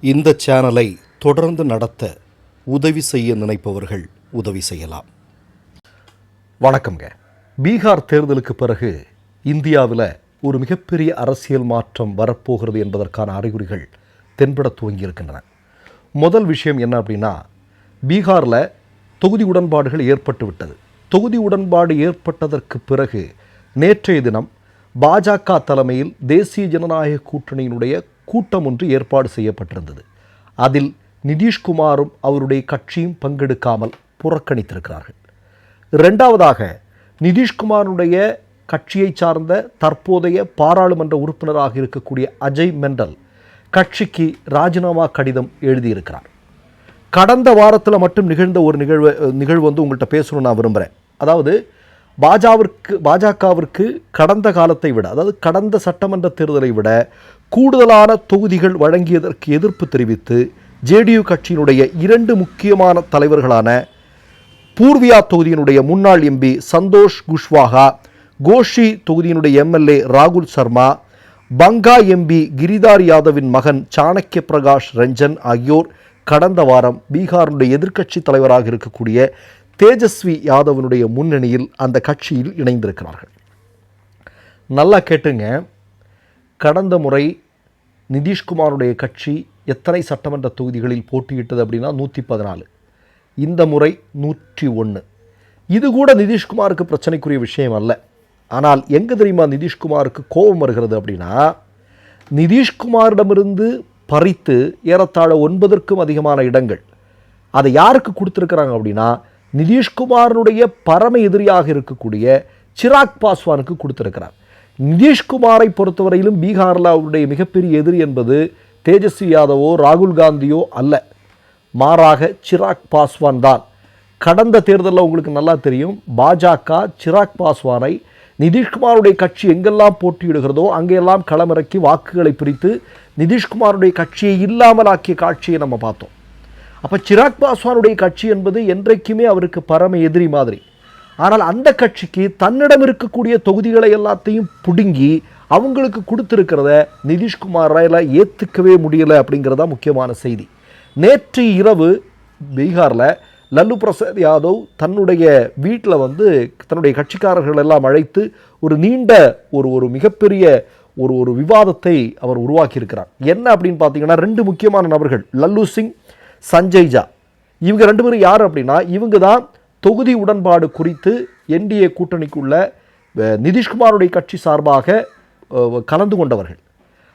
இந்த சேனலை தொடர்ந்து நடத்த உதவி செய்ய நினைப்பவர்கள் உதவி செய்யலாம். வணக்கம்ங்க. பீகார் தேர்தலுக்கு பிறகு இந்தியாவில் ஒரு மிகப்பெரிய அரசியல் மாற்றம் வரப்போகிறது என்பதற்கான அறிகுறிகள் தென்பட துவங்கியிருக்கின்றன முதல் விஷயம் என்ன அப்படின்னா பீகாரில் தொகுதி உடன்பாடுகள் ஏற்பட்டு விட்டது. தொகுதி உடன்பாடு ஏற்பட்டதற்கு பிறகு நேற்றைய தினம் பாஜக தலைமையில் தேசிய ஜனநாயக கூட்டணியினுடைய கூட்டம் ஒன்று ஏற்பாடு செய்யப்பட்டிருந்தது. அதில் நிதிஷ்குமாரும் அவருடைய கட்சியும் பங்கெடுக்காமல் புறக்கணித்திருக்கிறார்கள். இரண்டாவதாக நிதிஷ்குமாருடைய கட்சியை சார்ந்த தற்போதைய பாராளுமன்ற உறுப்பினராக இருக்கக்கூடிய அஜய் மெண்டல் கட்சிக்கு ராஜினாமா கடிதம் எழுதியிருக்கிறார். கடந்த வாரத்தில் மட்டும் நிகழ்ந்த ஒரு நிகழ்வு நிகழ்வு வந்து உங்கள்கிட்ட பேசணும்னு நான் விரும்புகிறேன் அதாவது பாஜாவிற்கு பாஜகவிற்கு கடந்த காலத்தை விட அதாவது கடந்த சட்டமன்ற தேர்தலை விட கூடுதலான தொகுதிகள் வழங்கியதற்கு எதிர்ப்பு தெரிவித்து ஜேடியு கட்சியினுடைய இரண்டு முக்கியமான தலைவர்களான பூர்வியா தொகுதியினுடைய முன்னாள் எம்பி சந்தோஷ் குஷ்வாகா கோஷி தொகுதியினுடைய எம்எல்ஏ ராகுல் சர்மா பங்கா எம்பி கிரிதார் யாதவின் மகன் சாணக்கிய பிரகாஷ் ரஞ்சன் ஆகியோர் கடந்த வாரம் பீகாருடைய எதிர்க்கட்சி தலைவராக இருக்கக்கூடிய தேஜஸ்வி யாதவனுடைய முன்னணியில் அந்த கட்சியில் இணைந்திருக்கிறார்கள். நல்லா கேட்டுங்க. கடந்த முறை நிதிஷ்குமாருடைய கட்சி எத்தனை சட்டமன்ற தொகுதிகளில் போட்டியிட்டது அப்படின்னா நூற்றி பதினாலு. இந்த முறை நூற்றி ஒன்று இது கூட நிதிஷ்குமாருக்கு பிரச்சனைக்குரிய விஷயம் அல்ல. ஆனால் எங்கே தெரியுமா நிதிஷ்குமாருக்கு கோபம் வருகிறது அப்படின்னா நிதிஷ்குமாரிடமிருந்து பறித்து ஏறத்தாழ ஒன்பதற்கும் அதிகமான இடங்கள். அதை யாருக்கு கொடுத்துருக்குறாங்க அப்படின்னா நிதிஷ்குமாரனுடைய பரம எதிரியாக இருக்கக்கூடிய சிராக் பாஸ்வானுக்கு கொடுத்துருக்கிறார். நிதிஷ்குமாரை பொறுத்தவரையிலும் பீகாரில் அவருடைய மிகப்பெரிய எதிரி என்பது தேஜஸ்வி யாதவோ ராகுல் காந்தியோ அல்ல. மாறாக சிராக் பாஸ்வான் தான். கடந்த தேர்தலில் உங்களுக்கு நல்லா தெரியும் பாஜக சிராக் பாஸ்வானை நிதிஷ்குமாருடைய கட்சி எங்கெல்லாம் போட்டியிடுகிறதோ அங்கெல்லாம் களமிறக்கி வாக்குகளை பிரித்து நிதிஷ்குமாருடைய கட்சியை இல்லாமல் ஆக்கிய காட்சியை நம்ம பார்த்தோம். அப்போ சிராக் பாஸ்வானுடைய கட்சி என்பது என்றைக்குமே அவருக்கு பரம எதிரி மாதிரி. ஆனால் அந்த கட்சிக்கு தன்னிடம் இருக்கக்கூடிய தொகுதிகளை எல்லாத்தையும் பிடுங்கி அவங்களுக்கு கொடுத்துருக்கிறத நிதிஷ்குமாரால் ஏற்றுக்கவே முடியலை அப்படிங்கிறதா முக்கியமான செய்தி. நேற்று இரவு பீகாரில் லல்லு பிரசாத் யாதவ் தன்னுடைய வீட்டில் வந்து தன்னுடைய கட்சிக்காரர்கள் எல்லாம் அழைத்து ஒரு நீண்ட ஒரு ஒரு மிகப்பெரிய ஒரு ஒரு விவாதத்தை அவர் உருவாக்கியிருக்கிறார். என்ன அப்படின்னு பார்த்தீங்கன்னா ரெண்டு முக்கியமான நபர்கள் லல்லு சிங் சஞ்சய் ஜா. இவங்க ரெண்டு பேரும் யார் அப்படின்னா இவங்க தான் தொகுதி உடன்பாடு குறித்து என்டிஏ கூட்டணிக்குள்ள நிதிஷ்குமாருடைய கட்சி சார்பாக கலந்து கொண்டவர்கள்.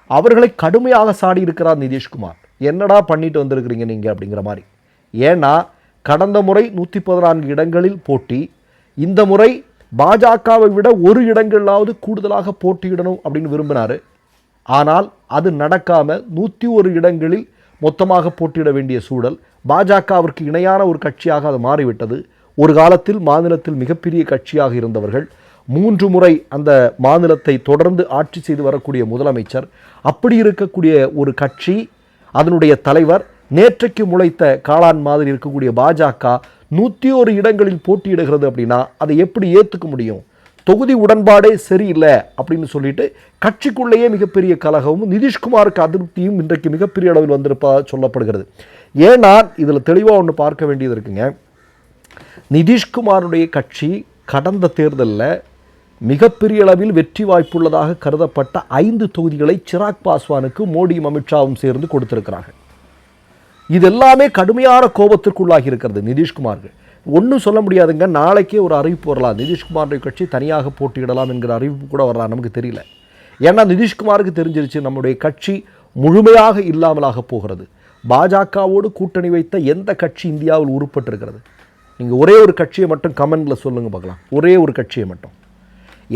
அவர்களை கடுமையாக சாடி இருக்கிறார் நிதிஷ்குமார். என்னடா பண்ணிட்டு வந்திருக்கிறீங்க நீங்கள் அப்படிங்கிற மாதிரி. ஏன்னா கடந்த முறை நூற்றி பதினான்கு இடங்களில் போட்டி இந்த முறை பாஜகவை விட ஒரு இடங்களாவது கூடுதலாக போட்டியிடணும் அப்படின்னு விரும்பினார். ஆனால் அது நடக்காமல் நூற்றி ஒரு இடங்களில் மொத்தமாக போட்டியிட வேண்டிய சூழல் பாஜகவிற்கு இணையான ஒரு கட்சியாக அது மாறிவிட்டது. ஒரு காலத்தில் மாநிலத்தில் மிகப்பெரிய கட்சியாக இருந்தவர்கள் மூன்று முறை அந்த மாநிலத்தை தொடர்ந்து ஆட்சி செய்து வரக்கூடிய முதலமைச்சர் அப்படி இருக்கக்கூடிய ஒரு கட்சி அதனுடைய தலைவர் நேற்றைக்கு முளைத்த காளான் மாதிரி இருக்கக்கூடிய பாஜக நூற்றி ஒரு இடங்களில் போட்டியிடுகிறது அப்படின்னா அதை எப்படி ஏற்றுக்க முடியும்? தொகுதி உடன்பாடே சரியில்லை அப்படின்னு சொல்லிட்டு கட்சிக்குள்ளேயே மிகப்பெரிய கலகமும் நிதிஷ்குமாருக்கு அதிருப்தியும் இன்றைக்கு மிகப்பெரிய அளவில் வந்திருப்பதாக சொல்லப்படுகிறது. ஏன்னா இதில் தெளிவாக ஒன்று பார்க்க வேண்டியது இருக்குங்க. நிதிஷ்குமாருடைய கட்சி கடந்த தேர்தலில் மிகப்பெரிய அளவில் வெற்றி வாய்ப்புள்ளதாக கருதப்பட்ட ஐந்து தொகுதிகளை சிராக் பாஸ்வானுக்கு மோடியும் அமித்ஷாவும் சேர்ந்து கொடுத்திருக்கிறார்கள். இது எல்லாமே கடுமையான கோபத்திற்குள்ளாகி இருக்கிறது நிதிஷ்குமாருக்கு ஒன்றும் சொல்ல முடியாதுங்க. நாளைக்கே ஒரு அறிவிப்பு வரலாம். நிதிஷ்குமாருடைய கட்சி தனியாக போட்டியிடலாம் என்கிற அறிவிப்பு கூட வரலாம். நமக்கு தெரியல. ஏன்னா நிதிஷ்குமாருக்கு தெரிஞ்சிருச்சு நம்முடைய கட்சி முழுமையாக இல்லாமலாக போகிறது. பாஜகவோடு கூட்டணி வைத்த எந்த கட்சி இந்தியாவில் உருப்பட்டிருக்கிறது? நீங்கள் ஒரே ஒரு கட்சியை மட்டும் கமெண்டில் சொல்லுங்கள் பார்க்கலாம். ஒரே ஒரு கட்சியை மட்டும்.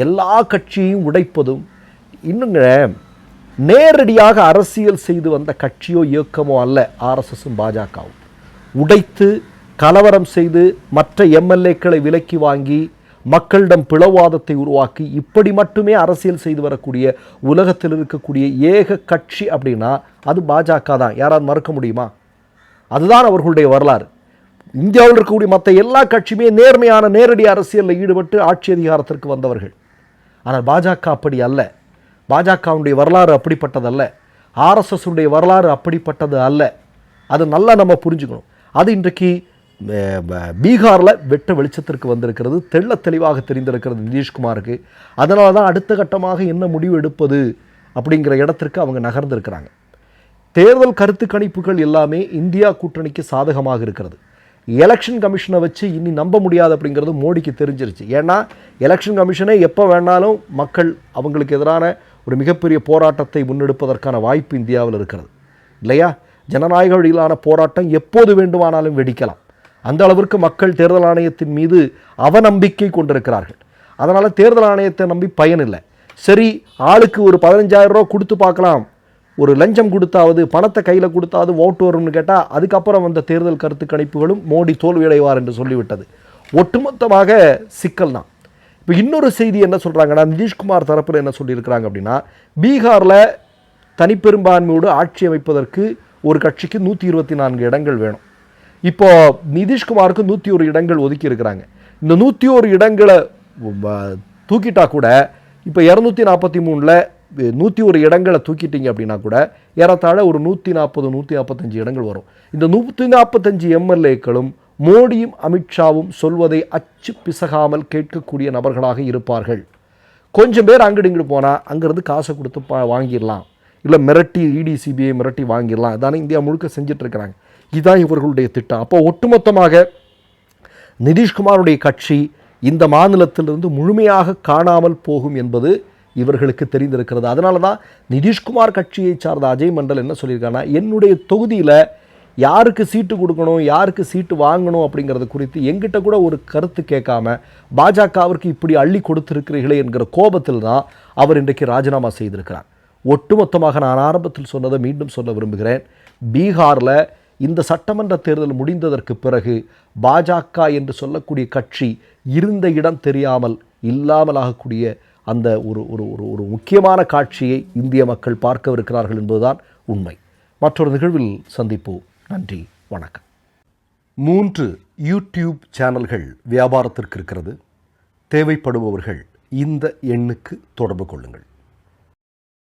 எல்லா கட்சியையும் உடைப்பதும் இன்னுங்க நேரடியாக அரசியல் செய்து வந்த கட்சியோ இயக்கமோ அல்ல ஆர்எஸ்எஸும் பாஜகவும். உடைத்து கலவரம் செய்து மற்ற எம்எல்ஏக்களை விலக்கி வாங்கி மக்களிடம் பிளவாதத்தை உருவாக்கி இப்படி மட்டுமே அரசியல் செய்து வரக்கூடிய உலகத்தில் இருக்கக்கூடிய ஏக கட்சி அப்படின்னா அது பாஜக தான். யாராவது மறுக்க முடியுமா? அதுதான் அவர்களுடைய வரலாறு. இந்தியாவில் இருக்கக்கூடிய மற்ற எல்லா கட்சியுமே நேர்மையான நேரடி அரசியலில் ஈடுபட்டு ஆட்சி அதிகாரத்திற்கு வந்தவர்கள். ஆனால் பாஜக அப்படி அல்ல. பாஜகவுடைய வரலாறு அப்படிப்பட்டதல்ல. ஆர்எஸ்எஸ்னுடைய வரலாறு அப்படிப்பட்டது அல்ல. அது நல்லா நம்ம புரிஞ்சுக்கணும். அது இன்றைக்கு பீகாரில் வெட்ட வெளிச்சத்திற்கு வந்திருக்கிறது. தெள்ளத் தெளிவாக தெரிந்திருக்கிறது நிதிஷ்குமாருக்கு. அதனால தான் அடுத்த கட்டமாக என்ன முடிவு எடுப்பது அப்படிங்கிற இடத்திற்கு அவங்க நகர்ந்திருக்கிறாங்க. தேர்தல் கருத்து கணிப்புகள் எல்லாமே இந்தியா கூட்டணிக்கு சாதகமாக இருக்கிறது. எலெக்ஷன் கமிஷனை வச்சு இனி நம்ப முடியாது அப்படிங்கிறது மோடிக்கு தெரிஞ்சிருச்சு. ஏன்னா எலெக்ஷன் கமிஷனே எப்போ வேணாலும் மக்கள் அவங்களுக்கு எதிரான ஒரு மிகப்பெரிய போராட்டத்தை முன்னெடுப்பதற்கான வாய்ப்பு இந்தியாவில் இருக்கிறது. இல்லையா? ஜனநாயக வழியிலான போராட்டம் எப்போது வேண்டுமானாலும் வெடிக்கலாம். அந்த அளவிற்கு மக்கள் தேர்தல் ஆணையத்தின் மீது அவநம்பிக்கை கொண்டிருக்கிறார்கள். அதனால் தேர்தல் ஆணையத்தை நம்பி பயனில்லை. சரி ஆளுக்கு ஒரு பதினஞ்சாயிரம் ரூபா கொடுத்து பார்க்கலாம். ஒரு லஞ்சம் கொடுத்தாவது பணத்தை கையில் கொடுத்தாவது ஓட்டு வரும்னு கேட்டால் அதுக்கப்புறம் வந்த தேர்தல் கருத்து கணிப்புகளும் மோடி தோல்வியடைவார் என்று சொல்லிவிட்டது. ஒட்டுமொத்தமாக சிக்கல் தான். இப்போ இன்னொரு செய்தி என்ன சொல்கிறாங்கன்னா நிதிஷ்குமார் தரப்பில் என்ன சொல்லியிருக்கிறாங்க அப்படின்னா பீகாரில் தனிப்பெரும்பான்மையோடு ஆட்சி அமைப்பதற்கு ஒரு கட்சிக்கு நூற்றி இருபத்தி நான்கு இடங்கள் வேணும். இப்போ நிதிஷ்குமாருக்கு நூற்றி ஒரு இடங்கள் ஒதுக்கி இருக்கிறாங்க. இந்த நூற்றி ஒரு இடங்களை தூக்கிட்டால் தூக்கிட்டா கூட இப்போ இரநூத்தி நாற்பத்தி மூணில் நூற்றி ஒரு இடங்களை தூக்கிட்டீங்க அப்படின்னா கூட ஏறத்தாழ ஒரு நூற்றி நாற்பது நூற்றி நாற்பத்தஞ்சு இடங்கள் வரும். இந்த நூற்றி நாற்பத்தஞ்சு எம்எல்ஏக்களும் மோடியும் அமித்ஷாவும் சொல்வதை அச்சு பிசகாமல் கேட்கக்கூடிய நபர்களாக இருப்பார்கள். கொஞ்சம் பேர் அங்கிட்டு இங்கிட்டு போனால் அங்கேருந்து காசை கொடுத்து பா வாங்கிடலாம். இல்லை மிரட்டி இடிசிபிஐ மிரட்டி வாங்கிடலாம். இதானே இந்தியா முழுக்க செஞ்சிட்ருக்கிறாங்க. இதுதான் இவர்களுடைய திட்டம். அப்போ ஒட்டுமொத்தமாக நிதிஷ்குமாருடைய கட்சி இந்த மாநிலத்திலிருந்து முழுமையாக காணாமல் போகும் என்பது இவர்களுக்கு தெரிந்திருக்கிறது. அதனால தான் நிதிஷ்குமார் கட்சியை சார்ந்த அஜய் மண்டல் என்ன சொல்லியிருக்காங்கன்னா என்னுடைய தொகுதியில் யாருக்கு சீட்டு கொடுக்கணும் யாருக்கு சீட்டு வாங்கணும் அப்படிங்கிறது குறித்து எங்கிட்ட கூட ஒரு கருத்து கேட்காம பாஜகவிற்கு இப்படி அள்ளி கொடுத்திருக்கிறீர்களே என்கிற கோபத்தில் தான் அவர் இன்றைக்கு ராஜினாமா செய்திருக்கிறார். ஒட்டுமொத்தமாக நான் ஆரம்பத்தில் சொன்னதை மீண்டும் சொல்ல விரும்புகிறேன். பீகாரில் இந்த சட்டமன்ற தேர்தல் முடிந்ததற்கு பிறகு பாஜக என்று சொல்லக்கூடிய கட்சி இருந்த இடம் தெரியாமல் இல்லாமலாகக்கூடிய அந்த ஒரு ஒரு ஒரு ஒரு முக்கியமான காட்சியை இந்திய மக்கள் பார்க்கவிருக்கிறார்கள் என்பதுதான் உண்மை. மற்றொரு நிகழ்வில் சந்திப்போம். நன்றி வணக்கம். மூன்று யூடியூப் சேனல்கள் வியாபாரத்திற்கு இருக்கிறது. தேவைப்படுபவர்கள் இந்த எண்ணுக்கு தொடர்பு கொள்ளுங்கள்.